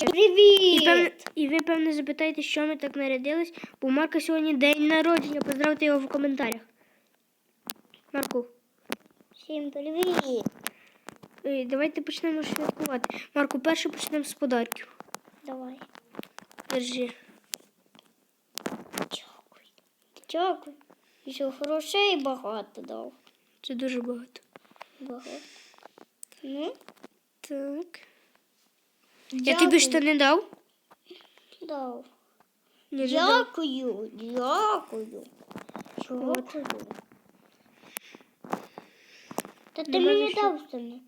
І, Привіт! певне, і ви, певне, запитаєте, що ми так нарядились, бо у Марка сьогодні день народження. Поздравте його в коментарях. Марку, Всім привіт! е, давайте почнемо святкувати. Марку, перше почнемо з подарків. Давай. Держи. Дякую. Дякую. І що грошей багато дав. Це дуже багато. Багато. Ну, Так. Я Дякую. тобі штани дав? дав. Ні, не дав. Дякую, дякую. От. Та ти Нема мені за що. дав штани.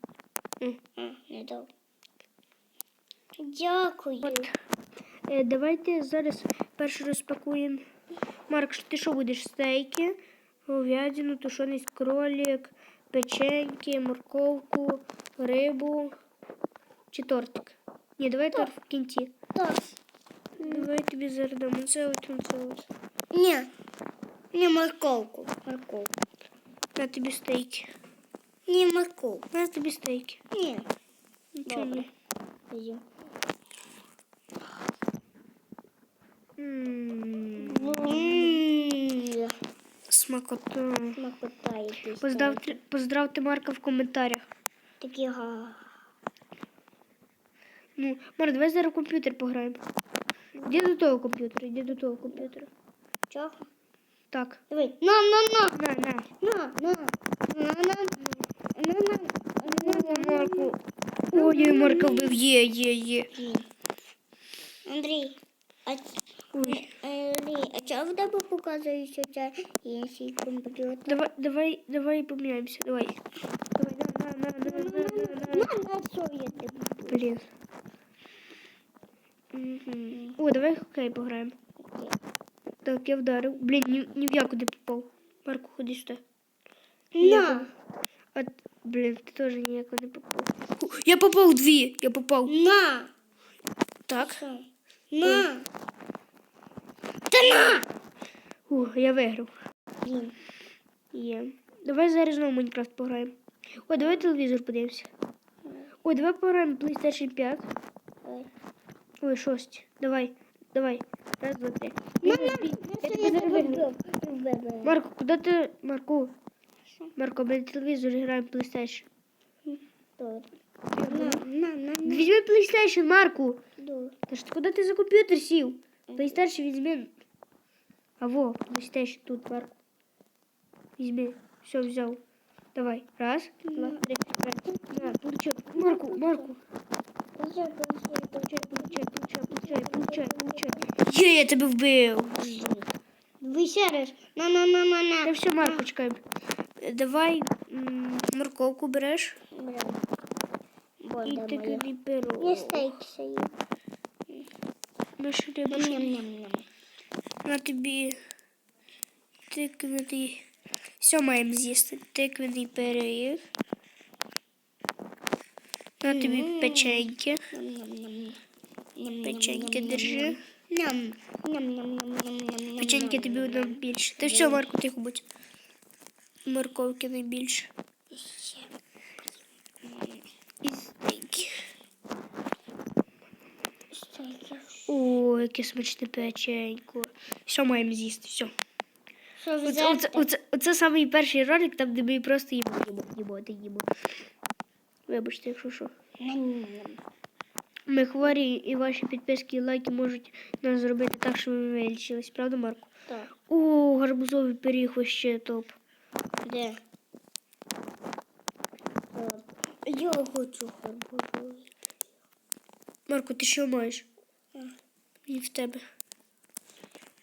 М. А, не дав. Дякую. От. Е, давайте зараз перше розпакуємо. Марк, ти що будеш? Стейки, говядину, тушений кролик, печеньки, морковку, рибу чи тортик? Ні, давай торт в кінці. Так. Давай тобі зараз дамо. Це от, це от. Ні. Не морковку. Морковку. На тобі стейки. Не морковку. На тобі стейки. Ні. Нічого Добре. ні. З'їм. М, М, Смакота. Смакота якийсь. Поздравте, поздравте Марка в коментарях. Такі га. Ну, Марк, давай зараз в комп'ютер пограємо. Іди до того комп'ютера, іди до того комп'ютера. Чого? Так. Диви. На, на, на. На, на. На, на. На, на. На, на. На, Марку. Ой, Марка вбив. Є, є, є. Андрій, а, Ой. Андрій, а чого в тебе показує, що це інший комп'ютер? Давай, давай, давай поміняємося. Давай. Давай, на, на, на, на, на, на, на. На, на, що я буду? Блін. Мгм. О, давай хокей пограємо. Так, я вдарив. Блін, ні, ні в яку не попав. Марку, ходи сюди. На, А, блін, ти теж ніяко не попав. Я попав дві. Я попав. на. Так. На. Та на. Фу, я виграв. Блін. Є. Давай зараз знову Майнкрафт пограємо. О, давай телевізор подивимося. Ой, давай пограємо PlayStation 5. Ой. Ой, 6. Давай, давай. Раз, два, три. Вбив. Марко, куди ти. Марку, Що? Марко, ми на телевізорі граємо PlayStation. Візьми PlayStation, Марку. Та ж куди ти за комп'ютер сів? PlayStation візьми. А во, PlayStation тут, Марку. Візьми. Все, взяв. Давай. Раз, два, три. На. Марку, Марку. Получай, получай, Получай, получай, получай, получай. Є, я тебе вбив. Ви ще раз. На, на, на, на, на. Та все. Е, Давай м, морковку береш і Боже моя. тиканий перо. Я стейк сію. Ми. Ням-ням-ням. На тобі тиквений. Все маємо з'їсти. Тиквений пиріг. На тобі печеньки. Печеньки держи. Ням. Печеньки тобі одна більше. Та все, Марку, тихо будь. Морковки найбільше. І стейки. Стейки. О, яке смачне печенько. Все маємо з'їсти, все. Оце, оце, оце, оце самий перший ролик, там, де ми просто їмо, їмо, їмо, їмо. Вибачте, якщо що. Ми хворі і ваші підписки і лайки можуть нас зробити так, що ми вилічились, правда, Марко? Так. О, гарбузовий пиріг вообще топ. Де? Я хочу гарбузовий. Марко, ти що маєш? І в тебе.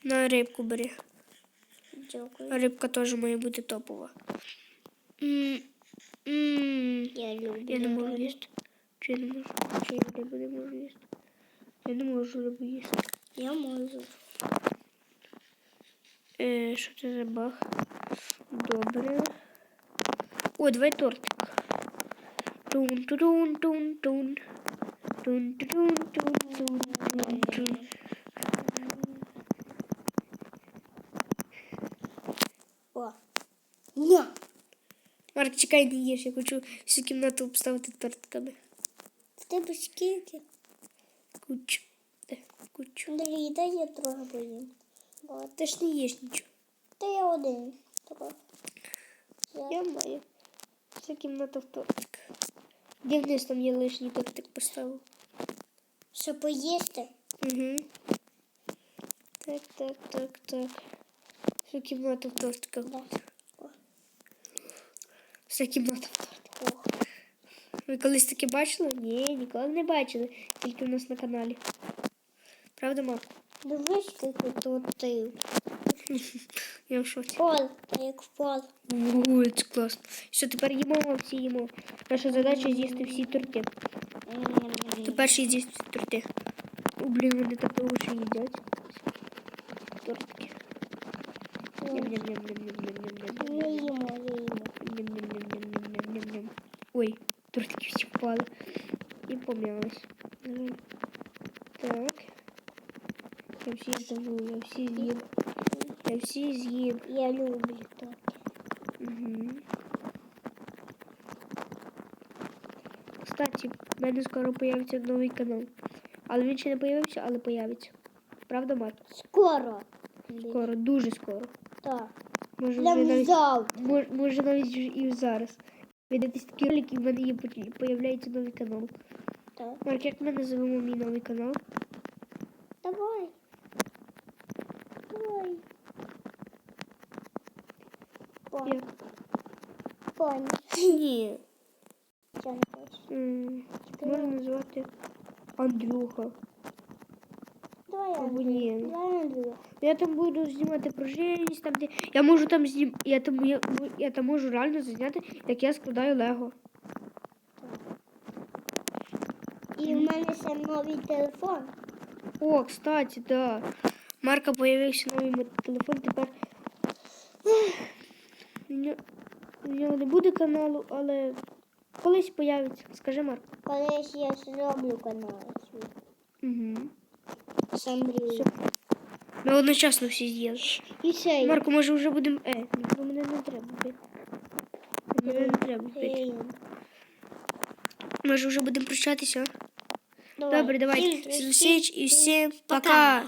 На рибку бери. Дякую. Рибка теж має бути топова. Я люблю. Я не можу їсти. Чи я не можу? Чи я рибу не можу їсти? Я не можу рибу їсти. Я можу. Е, що це за баг? Добре. О, давай тортик. Тун тун тун тун. Тун тун тун тун тун тун. О. Ня. Марк, чекай, не їж, я хочу всю кімнату обставити тортиками. В тебе скільки? Кучу. Кучу. Андрій, дай я трохи поїм. От. Ти ж не їш нічого. Та я один трохи. Я... Я маю. Це кімната в тортик. Де вниз там є лишній тортик поставив. Що поїсти? Угу. Так, так, так, так. Це кімната в тортиках. Да. Це кімната в тортиках. Ох. Ви колись таке бачили? Ні, ніколи не бачили. Тільки в нас на каналі. Правда, Марко? Дивись, скільки тут ти. Я в шоці. Пол, та як пол. Ой, це класно. Все, тепер їмо, а всі їмо. Наша задача з'їсти всі торти. Ти перший з'їсти всі торти. О, блін, вони так довго ще їдять. Тортики. Ням-ням-ням-ням-ням-ням-ням-ням. Не їмо, не їмо. Ой, тортики всі впали. І пом'ялись. Так. Я всі зову, я всі з'їм. Я всі з'їм. Я люблю так. Угу. Кстати, в мене скоро появиться новий канал. Але він ще не появився, але появиться. Правда, Марк? Скоро. Скоро, дуже скоро. Так. Може, вже навіть, завтра. мож, може навіть і зараз. Ви дивитесь такі ролики, в мене є появляється новий канал. Так. Марк, як ми називемо мій новий канал? Давай. Давай. Як? Поні. Ні. Що не хочеш? Можна назвати Андрюха. Андрій. Я там буду знімати про жесть, там де. Я можу там знім. Я там я, я там можу реально зазняти, як я складаю Лего. І в мене ще новий телефон. О, кстати, да. Марка появився новий телефон. Тепер в нього не буде каналу, але колись появиться. Скажи, Марк. Колись я зроблю канал. Угу. З Андрієм. Ми одночасно всі з'їли. І ще. Марко, може вже будемо. Е, бо мене не треба бити. Мене не треба бити. Може вже будемо прощатися? Давай. Добре, давайте. Зустріч і всім пока.